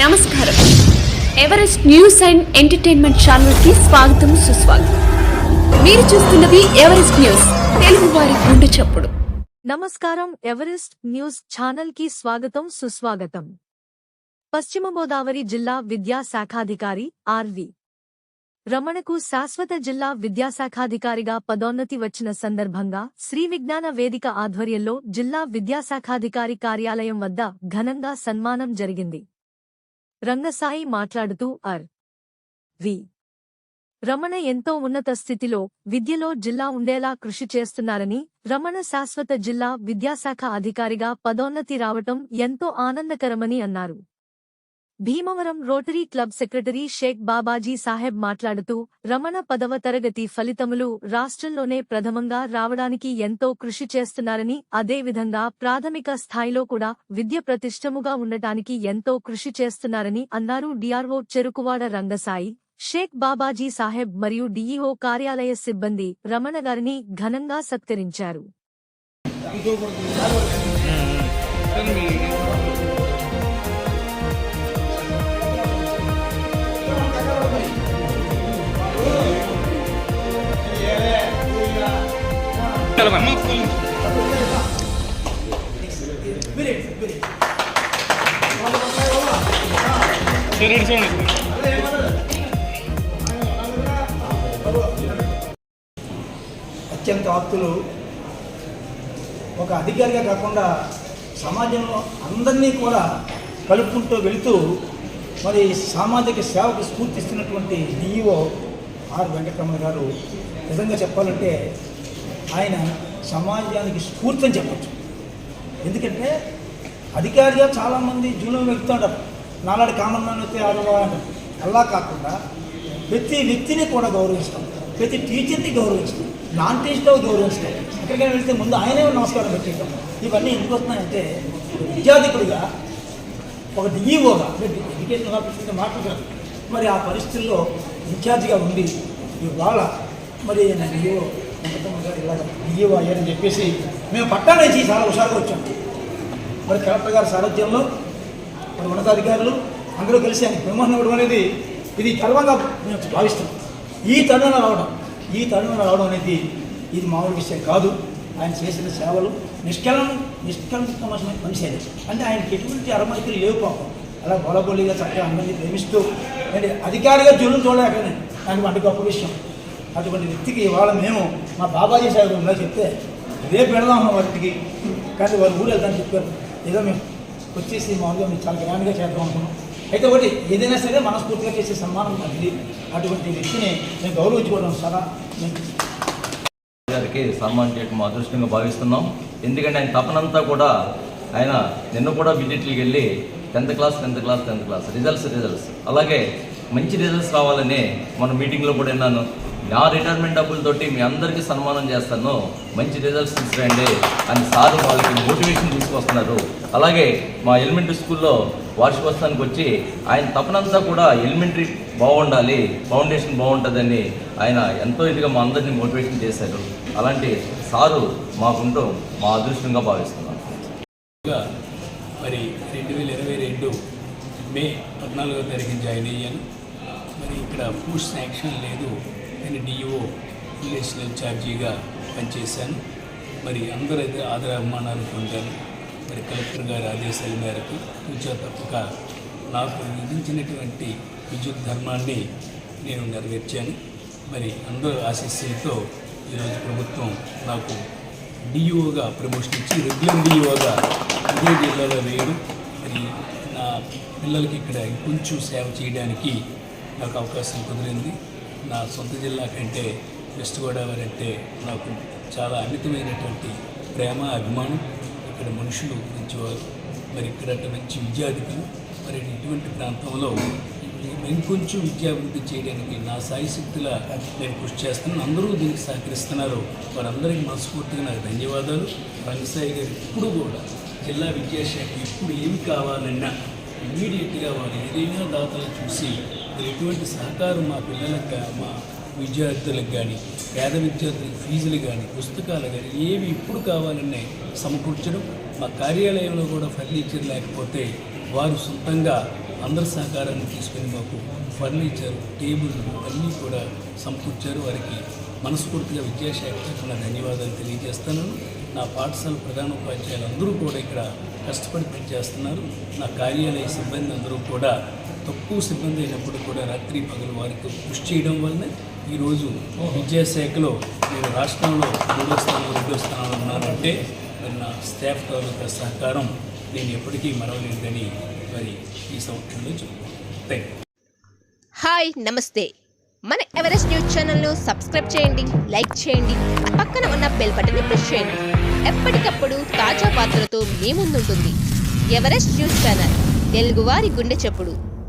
నమస్కారం. Everest news and entertainment ఛానల్కి స్వాగతం సుస్వాగతం. మీరు చూస్తున్నది ఎవరెస్ట్ న్యూస్ తెలుగు వారి గుండె చప్పుడు. నమస్కారం ఎవరెస్ట్ న్యూస్ ఛానల్కి స్వాగతం సుస్వాగతం. పశ్చిమ గోదావరి జిల్లా విద్యాశాఖాధికారి ఆర్వి. రమణకు శాశ్వత జిల్లా విద్యాశాఖాధికారిగా పదోన్నతి వచ్చిన సందర్భంగా శ్రీ విజ్ఞాన వేదిక ఆధ్వర్యంలో జిల్లా విద్యాశాఖాధికారి కార్యాలయం వద్ద ఘనంగా సన్మానం జరిగింది. రంగసాయి మాట్లాడుతూ ఆర్. వి. రమణ ఎంతో ఉన్నత స్థితిలో విద్యలో జిల్లా ఉండేలా కృషి చేస్తున్నారని రమణ శాశ్వత జిల్లా విద్యాశాఖ అధికారిగా పదోన్నతి రావటం ఎంతో ఆనందకరమని అన్నారు. Bhimavaram rotary club secretary Shaik Babaji Sahib మాట్లాడుతూ రమణ పదవ తరగతి ఫలితములు రాష్ట్రంలోనే ప్రథమంగా రావడానికి ఎంతో కృషి చేస్తున్నారని అదేవిధంగా ప్రాథమిక స్థాయిలో కూడా విద్య ప్రతిష్టముగా ఉండటానికి ఎంతో కృషి చేస్తున్నారని అన్నారు డిఆర్ఓ చెరుకువాడ రంగసాయి. షేక్ బాబాజీ సాహెబ్ మరియు డిఈఓ కార్యాలయ సిబ్బంది రమణ గారిని ఘనంగా సత్కరించారు. చూడండి చూడండి. అత్యంత ఆప్తులు ఒక అధికారిగా కాకుండా సమాజంలో అందరినీ కూడా కలుపుకుంటూ వెళుతూ మరి సామాజిక సేవకు స్ఫూర్తిస్తున్నటువంటి డిఈఓ ఆర్ వెంకటరమణ గారు నిజంగా చెప్పాలంటే ఆయన సమాజానికి స్ఫూర్తి అని చెప్పచ్చు. ఎందుకంటే అధికారిగా చాలామంది జూనియర్ వెళ్తుంటారు. ఉంటారు నాలాంటి కామన్ మ్యాన్ అయితే ఆడవా అలా కాకుండా ప్రతి వ్యక్తిని కూడా గౌరవిస్తాం. ప్రతి టీచర్ని గౌరవిస్తాం. నాన్ టీచర్తో గౌరవిస్తాం. ఎక్కడికైనా వెళ్తే ముందు ఆయనే నమస్కారం పెట్టేయటం. ఇవన్నీ ఎందుకు వస్తున్నాయంటే విద్యాధికుడిగా ఒక డిఈఓగా ఎడ్యుకేషన్ ఆఫీసర్గా మాట్లాడారు మరి ఆ పరిస్థితుల్లో ఇన్ఛార్జిగా ఉండి ఇవాళ మరి నేను డిఈఓ ఇలాగ డిఈఓ అయ్యారని చెప్పేసి మేము పట్టాలు వేసి చాలా హుషారుగా వచ్చాం. మరి కలెక్టర్ గారి సారథ్యంలో మరి ఉన్నతాధికారులు అందరూ కలిసి ఆయన బ్రహ్మాండం ఇవ్వడం అనేది ఇది గర్వంగా మేము భావిస్తాం ఈ తరుణంలో రావడం ఈ తరుణంలో రావడం అనేది ఇది మామూలు విషయం కాదు. ఆయన చేసిన సేవలు నిష్కలం నిష్కలంకమైన మనిషి ఆయన. అంటే ఆయనకి ఎటువంటి అరమరికలు లేవు పాపం. అలా బొలబొలిగా చక్కగా అందరినీ ప్రేమిస్తూ అంటే అధికారిగా జులుం చూడలేకనే దానికి అంటే గొప్ప విషయం. అటువంటి వ్యక్తికి ఇవాళ మేము మా బాబాజీ సాహెబ్ ఉందా చెప్తే రేపు పెడదాం వాటికి కానీ వారు ఊరు వెళ్తాను చెప్పారు. ఏదో మేము వచ్చేసి మామూలుగా మేము చాలా గ్రాండ్గా చేద్దాం అనుకున్నాం. అయితే ఒకటి ఏదైనా సరే మనస్ఫూర్తిగా చేసే సన్మానం అది అటువంటి వ్యక్తిని మేము గౌరవించుకోవడం సదా గారికి సన్మానం చేయడం మా అదృష్టంగా భావిస్తున్నాం. ఎందుకంటే ఆయన తపనంతా కూడా ఆయన నిన్న కూడా విజిట్లకి వెళ్ళి tenth class tenth class tenth class. Results results. అలాగే మంచి రిజల్ట్స్ రావాలని మన మీటింగ్లో కూడా విన్నాను. నా రిటైర్మెంట్ డబ్బులతోటి మీ అందరికీ సన్మానం చేస్తాను. మంచి రిజల్ట్స్ తీసుకురండి అని సార్ వాళ్ళకి మోటివేషన్ తీసుకొస్తున్నారు. అలాగే మా ఎలిమెంటరీ స్కూల్లో వార్షికోత్సవానికి వచ్చి ఆయన తపనంతా కూడా ఎలిమెంటరీ బాగుండాలి ఫౌండేషన్ బాగుంటుందని ఆయన ఎంతో ఇదిగా మా అందరినీ మోటివేషన్ చేశారు. అలాంటి సారు మాకుంటూ మా అదృష్టంగా భావిస్తున్నాం. మరి రెండు వేల ఇరవై రెండు మే పద్నాలుగో తారీఖు జాయిన్ అయ్యాను. మరి ఇక్కడ పోస్ట్ యాక్షన్ లేదు. నేను డిఈఓ విలేజ్లో ఇన్ఛార్జీగా పనిచేశాను. మరి అందరూ అయితే ఆదర అభిమానాలు పొందాను. మరి కలెక్టర్ గారి ఆదేశాల మేరకు పూజా తప్పక నాకు విధించినటువంటి విద్యుత్ ధర్మాన్ని నేను నెరవేర్చాను. మరి అందరూ ఆశీస్సులతో ఈరోజు ప్రభుత్వం నాకు డిఈఓగా ప్రమోషన్ ఇచ్చి రెగ్యులర్ డిఈఓగా ఇదే జిల్లాలో వేయడం. మరి నా పిల్లలకి ఇక్కడ కొంచెం సేవ చేయడానికి నాకు అవకాశం కుదిరింది. నా సొంత జిల్లా కంటే వెస్ట్ గోదావరి అంటే నాకు చాలా అమితమైనటువంటి ప్రేమ అభిమానం. ఇక్కడ మనుషులు మంచివారు. మరి ఇక్కడ మంచి విద్యార్థులు మరి ఇటువంటి ప్రాంతంలో ఇంకొంచెం విద్యాభివృద్ధి చేయడానికి నా సాయశక్తుల నేను కృషి చేస్తున్నాను అందరూ దీనికి సహకరిస్తున్నారు. వారందరికీ మనస్ఫూర్తిగా నాకు ధన్యవాదాలు. రంగసాయి గారు ఇప్పుడు కూడా జిల్లా విద్యాశాఖ ఇప్పుడు ఏమి కావాలన్నా ఇమీడియట్గా వారు ఏదైనా దాతలు చూసి ఎటువంటి సహకారం మా పిల్లలకు మా విద్యార్థులకు కానీ పేద విద్యార్థులకు ఫీజులు కానీ పుస్తకాలు కానీ ఏవి ఇప్పుడు కావాలనే సమకూర్చడం మా కార్యాలయంలో కూడా ఫర్నిచర్ లేకపోతే వారు సొంతంగా అందరి సహకారాన్ని తీసుకుని మాకు ఫర్నిచర్ టేబుల్ అన్నీ కూడా సమకూర్చారు. వారికి మనస్ఫూర్తిగా విద్యాశాఖ ధన్యవాదాలు తెలియజేస్తాను నా పాఠశాల ప్రధానోపాధ్యాయులు అందరూ కూడా ఇక్కడ కష్టపడి పనిచేస్తున్నారు. నా కార్యాలయ సిబ్బంది అందరూ కూడా తక్కువ సిబ్బంది అయినప్పుడు కూడా రాత్రి పగలు వారికి కృషి చేయడం వల్లనే ఈరోజు విద్యాశాఖలో నేను రాష్ట్రంలో మూడో స్థానంలో రెండో స్థానంలో ఉన్నానంటే మరి నా స్టాఫ్ తాలూకా సహకారం నేను ఎప్పటికీ మరవలేదని మరి ఈ సంవత్సరంలో చెప్పుకుంటాను థ్యాంక్ యూ హాయ్ నమస్తే. మన ఎవరెస్ట్ న్యూస్ ఛానల్ను సబ్స్క్రైబ్ చేయండి లైక్ చేయండి పక్కన ఉన్న బెల్ బటన్ని ప్రెస్ చేయండి. ఎప్పటికప్పుడు తాజా వార్తలతో మీ ముందుంటుంది. ఎవరెస్ట్ న్యూస్ ఛానల్ తెలుగువారి గుండె చప్పుడు.